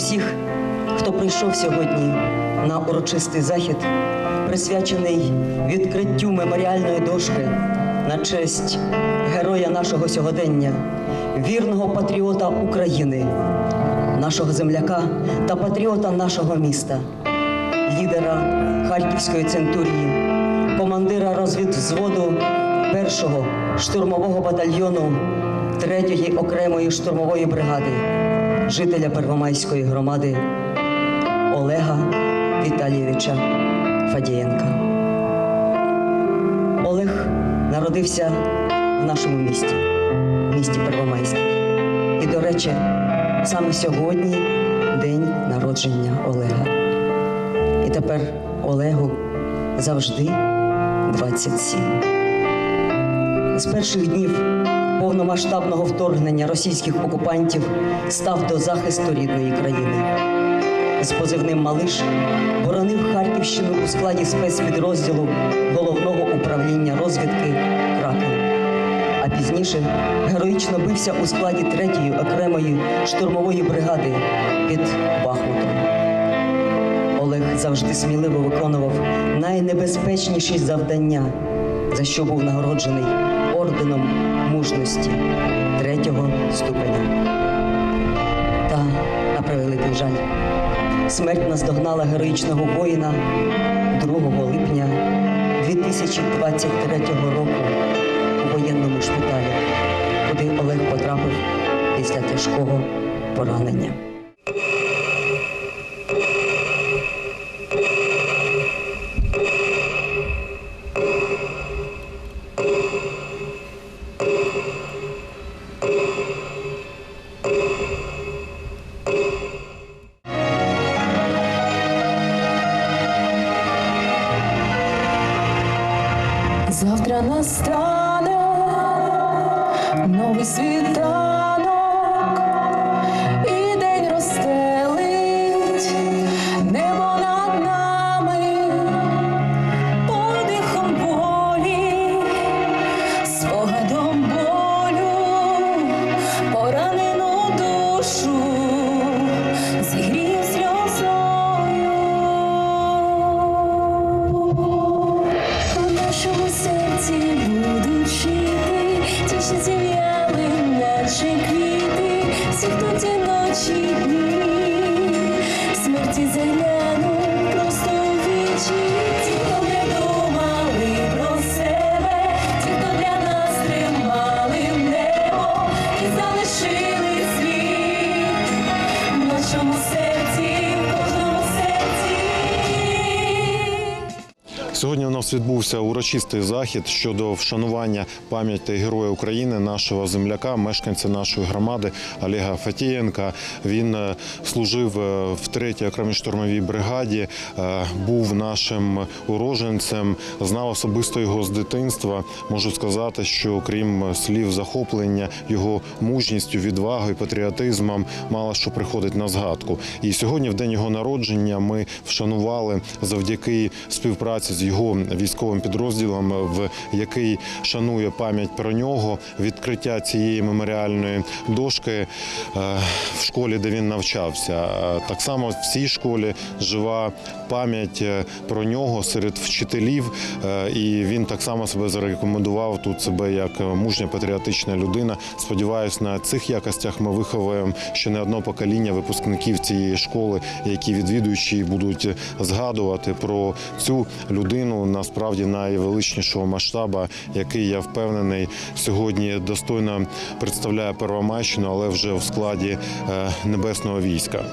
всіх, хто прийшов сьогодні на урочистий захід, присвячений відкриттю меморіальної дошки на честь героя нашого сьогодення, вірного патріота України, нашого земляка та патріота нашого міста, лідера Харківської центурії, командира розвідвзводу першого штурмового батальйону 3-ї окремої штурмової бригади, жителя Первомайської громади Олега Віталійовича Фадієнка. Олег народився в нашому місті, місті Первомайській. І, до речі, саме сьогодні день народження Олега. І тепер Олегу завжди 27. З перших днів повномасштабного вторгнення російських окупантів став до захисту рідної країни. З позивним Малиш боронив Харківщину у складі спецпідрозділу головного управління розвідки Кракен. А пізніше героїчно бився у складі 3-ї окремої штурмової бригади під Бахмутом. Олег завжди сміливо виконував найнебезпечніші завдання, за що був нагороджений орденом мужності третього ступеня. Та, на превеликий жаль, смерть наздогнала героїчного воїна 2 липня 2023 року у воєнному шпиталі, куди Олег потрапив після тяжкого поранення. Настане новий світанок, Сьогодні у нас відбувся урочистий захід щодо вшанування пам'яті Героя України, нашого земляка, мешканця нашої громади Олега Фатієнка. Він е, служив е, в третій окремій штурмовій бригаді, е, був нашим уроженцем, знав особисто його з дитинства. Можу сказати, що крім слів захоплення, його мужністю, відвагою, патріотизмом мало що приходить на згадку. І сьогодні, в день його народження, ми вшанували завдяки співпраці з його військовим підрозділом, в який шанує пам'ять про нього, відкриття цієї меморіальної дошки е, в школі, де він навчався. Е, Так само в цій школі жива пам'ять е, про нього серед вчителів, і він так само себе зарекомендував тут себе як мужня патріотична людина. Сподіваюсь, на цих якостях ми виховуємо ще не одне покоління випускників цієї школи, які відвідуючі будуть згадувати про цю людину насправді найвеличнішого масштабу, який я впевнений сьогодні достойно представляє Первомайщину, але вже в складі е, небесного війська.